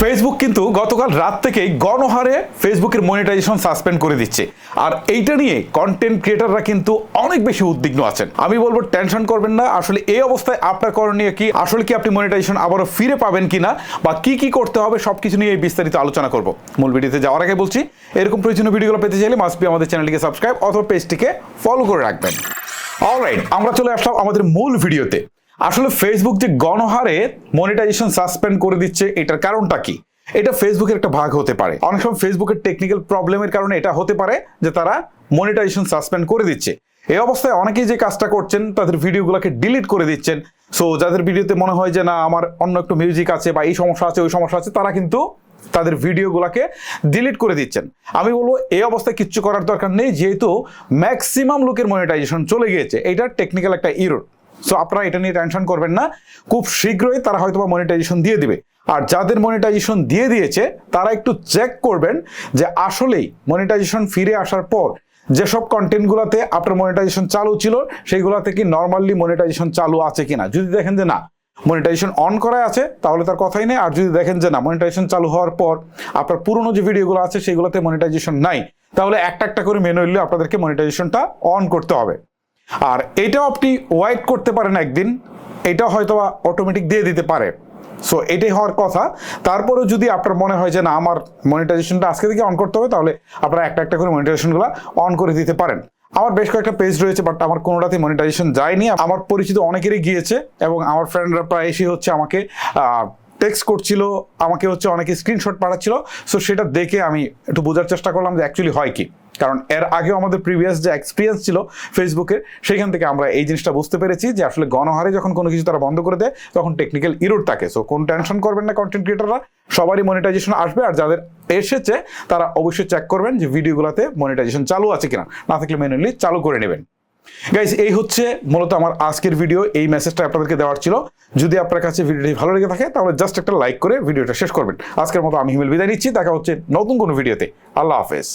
Facebook কিন্তু গতকাল রাত থেকেই গণহারে ফেসবুকের মনিটাইজেশন সাসপেন্ড করে দিচ্ছে। আর এইটা নিয়ে কন্টেন্ট ক্রিয়েটাররা কিন্তু অনেক বেশি উদ্বিগ্ন আছেন। আমি বলব টেনশন করবেন না। আসলে এই অবস্থায় আপনার করণীয় কি? আসলে কি আপনি মনিটাইজেশন আবারও ফিরে পাবেন কিনা? বা কি কি করতে হবে? সবকিছু নিয়ে এই বিস্তারিত আলোচনা করব। মূল ভিডিওতে যাওয়ার আগে বলছি, এরকম প্রয়োজনীয় ভিডিওগুলো পেতে চাইলে মাস্ট বি আমাদের চ্যানেলটিকে সাবস্ক্রাইব অথবা পেজটিকে ফলো করে রাখবেন। অলরাইট আমরা চলে আসলাম আমাদের মূল ভিডিওতে। আসলে ফেসবুক যে গণহারে মনিটাইজেশন সাসপেন্ড করে দিচ্ছে, এটার কারণটা কি? এটা ফেসবুকের একটা ভাগ হতে পারে। অনেক সময় ফেসবুকের টেকনিক্যাল প্রবলেমের কারণে এটা হতে পারে যে তারা মনিটাইজেশন সাসপেন্ড করে দিচ্ছে। এই অবস্থায় অনেকেই যে কাজটা করছেন, তাদের ভিডিওগুলোকে ডিলিট করে দিচ্ছেন। সো যাদের ভিডিওতে মনে হয় যে না, আমার অন্য একটু মিউজিক আছে বা এই সমস্যা আছে, ওই সমস্যা আছে, তারা কিন্তু তাদের ভিডিওগুলোকে ডিলিট করে দিচ্ছেন। আমি বলব, এই অবস্থায় কিচ্ছু করার দরকার নেই, যেহেতু ম্যাক্সিমাম লোকের মনিটাইজেশন চলে গিয়েছে। এটা টেকনিক্যাল একটা ইরোড সো আপনারা এটা নিয়ে টেনশন করবেন না। খুব শীঘ্রই তারা হয়তো বা মনিটাইজেশন দিয়ে দিবে। আর যাদের মনিটাইজেশন দিয়ে দিয়েছে, তারা একটু চেক করবেন যে আসলেই মনিটাইজেশন ফিরে আসার পর যেসব কন্টেন্টগুলোতে আপনার মনিটাইজেশন চালু ছিল, সেইগুলোতে কি নর্মালি মনিটাইজেশন চালু আছে কিনা? যদি দেখেন যে না মনিটাইজেশন অন করা আছে, তাহলে তার কথাই নেই। আর যদি দেখেন যে না মনিটাইজেশন চালু হওয়ার পর আপনার পুরনো যে ভিডিওগুলো আছে সেগুলোতে মনিটাইজেশন নাই, তাহলে একটা একটা করে ম্যানুয়ালি আপনাদেরকে মনিটাইজেশনটা অন করতে হবে। আর এটাও আপনি ওয়াইট করতে পারেন একদিন এটা হয়তো অটোমেটিক দিয়ে দিতে পারে। সো এটাই হওয়ার কথা। তারপরেও যদি আপনার মনে হয় যে না, আমার মনিটাইজেশনটা আজকে থেকে অন করতে হবে, তাহলে আপনারা একটা একটা করে মনিটাইজেশনগুলো অন করে দিতে পারেন। আমার বেশ কয়েকটা পেজ রয়েছে বাট আমার কোনোটাতে মনিটাইজেশন যায়নি। আমার পরিচিত অনেকেরই গিয়েছে, এবং আমার ফ্রেন্ডরা প্রায় এসে হচ্ছে আমাকে টেক্সট করছিল, আমাকে হচ্ছে অনেকে স্ক্রিনশট পাঠাচ্ছিল। সো সেটা দেখে আমি একটু বোঝার চেষ্টা করলাম যে অ্যাকচুয়ালি হয় কি। কারণ এর আগেও আমাদের প্রিভিয়াস যে এক্সপিরিয়েন্স ছিল ফেসবুকের সেখান থেকে আমরা এই জিনিসটা বুঝতে পেরেছি যে আসলে গণহারে যখন কোনো কিছু তারা বন্ধ করে দেয়, তখন টেকনিক্যাল ইরোড থাকে। সো কোন টেনশন করবেন না কন্টেন্ট ক্রিয়েটাররা সবারই মনিটাইজেশন আসবে আর যাদের এসেছে, তারা অবশ্যই চেক করবেন যে ভিডিওগুলোতে মনিটাইজেশন চালু আছে কিনা। না থাকলে ম্যানুয়ালি চালু করে নেবেন। গাইজ এই হচ্ছে মূলত আমার আজকের ভিডিও এই মেসেজটা আপনাদেরকে দেওয়ার ছিল। যদি আপনার কাছে ভিডিওটি ভালো লেগে থাকে, তাহলে জাস্ট একটা লাইক করে ভিডিওটা শেষ করবেন। আজকের মতো আমি হিমেল বিদায় নিচ্ছি। দেখা হচ্ছে নতুন কোনো ভিডিওতে আল্লাহ হাফেজ।